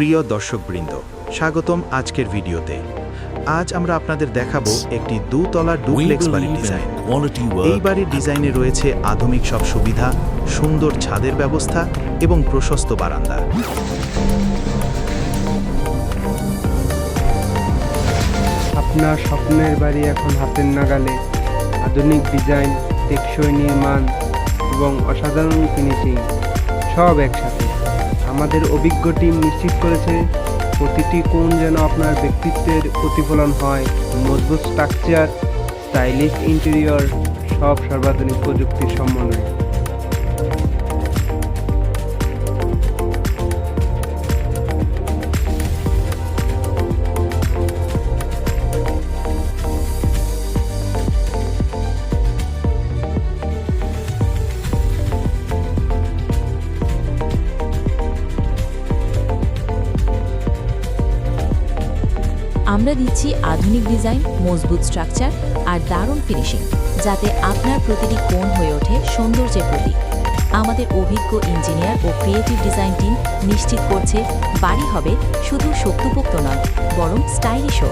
প্রিয় দর্শকবৃন্দ স্বাগতম আজকের ভিডিওতে। আজ আমরা আপনাদের দেখাবো একটি দুতলা ডুপ্লেক্স বাড়ির ডিজাইন এই বাড়ির ডিজাইনে রয়েছে আধুনিক সব সুবিধা সুন্দর ছাদের ব্যবস্থা এবং প্রশস্ত বারান্দা। আপনার স্বপ্নের বাড়ি এখন হাতের নাগালে। আধুনিক ডিজাইন টেকসই নির্মাণ এবং অসাধারণ ফিনিশিং সব একসাথে। আমাদের অভিজ্ঞ টিম নিশ্চিত করেছে, প্রতিটি কোণ যেন আপনার ব্যক্তিত্বের প্রতিফলন হয়। মজবুত স্ট্রাকচার স্টাইলিশ ইন্টেরিয়র সব সর্বাধুনিক প্রযুক্তির সমন্বয়ে। আমরা দিচ্ছি আধুনিক ডিজাইন, মজবুত স্ট্রাকচার আর দারুণ ফিনিশিং, যাতে আপনার প্রতিটি কোণ হয়ে ওঠে সৌন্দর্যের প্রতীক। আমাদের অভিজ্ঞ ইঞ্জিনিয়ার ও ক্রিয়েটিভ ডিজাইন টিম নিশ্চিত করছে, বাড়ি হবে শুধু শক্তপোক্ত নয়, বরং স্টাইলিশও।